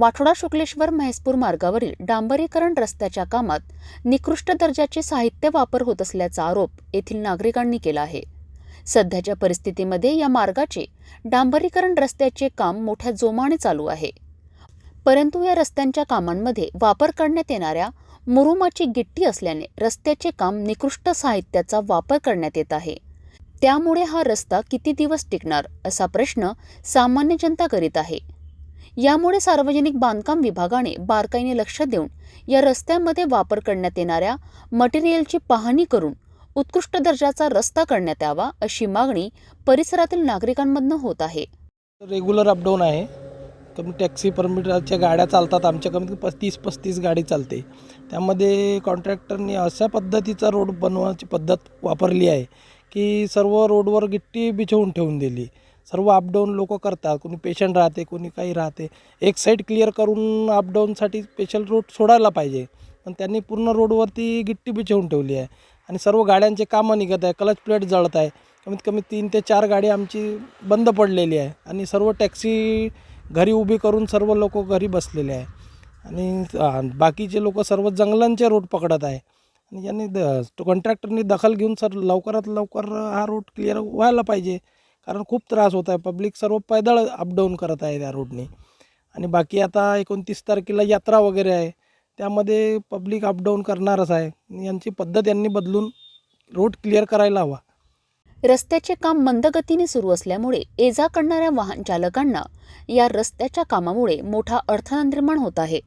वाठोडा शुक्लेश्वर म्हैसपूर मार्गावरील डांबरीकरण रस्त्याच्या कामात निकृष्ट दर्जाचे साहित्य वापर होत असल्याचा आरोप येथील नागरिकांनी केला आहे. सध्याच्या परिस्थितीमध्ये या मार्गाचे डांबरीकरण रस्त्याचे काम मोठ्या जोमाने चालू आहे. परंतु या रस्त्यांच्या कामांमध्ये वापर करण्यात येणाऱ्या मुरुमाची गिट्टी असल्याने रस्त्याचे काम निकृष्ट साहित्याचा वापर करण्यात येत आहे. त्यामुळे हा रस्ता किती दिवस टिकणार असा प्रश्न सामान्य जनता करीत आहे. यामुळे सार्वजनिक बांधकाम विभागाने बारकाईने लक्ष देऊन या रस्त्यांमध्ये वापर करण्यात येणाऱ्या मटेरियलची पाहणी करून उत्कृष्ट दर्जाचा रस्ता करण्यात यावा अशी मागणी परिसरातील नागरिकांमधनं होत आहे. रेग्युलर अपडाऊन आहे. कमी टॅक्सी परमिटरच्या गाड्या चालतात. आमच्या कमीत कमी पस्तीस पस्तीस गाडी चालते. त्यामध्ये कॉन्ट्रॅक्टरने अशा पद्धतीचा रोड बनवण्याची पद्धत वापरली आहे की सर्व रोडवर गिट्टी बिछवून ठेवून दिली. सर्व अपडाऊन लोक करतात. कोणी पेशंट राहते कोणी काही राहते. एक साईड क्लिअर करून अपडाऊनसाठी स्पेशल रोड सोडायला पाहिजे. पण त्यांनी पूर्ण रोडवरती गिट्टी बिछवून ठेवली आहे. आणि सर्व गाड्यांचे कामं निघत आहे. क्लच प्लेट जळत आहे. कमीत कमी तीन ते चार गाडी आमची बंद पडलेली आहे. आणि सर्व टॅक्सी घरी उभी करून सर्व लोक घरी बसलेले आहे. आणि बाकीचे लोक सर्व जंगलांचे रोड पकडत आहे. आणि यांनी द कॉन्ट्रॅक्टरनी दखल घेऊन सर लवकरात लवकर हा रोड क्लिअर व्हायला पाहिजे. कारण खूप त्रास होत आहे. पब्लिक सर्व पैदळ अपडाऊन करत आहे त्या रोडने आणि बाकी आता एकोणतीस तारखेला यात्रा वगैरे आहे. त्यामध्ये पब्लिक अपडाऊन करणारच आहे. यांची पद्धत यांनी बदलून रोड क्लिअर करायला हवा. रस्त्याचे काम मंदगतीने सुरू असल्यामुळे ये जा करणाऱ्या वाहन चालकांना या रस्त्याच्या कामामुळे मोठा अडथळा निर्माण होत आहे.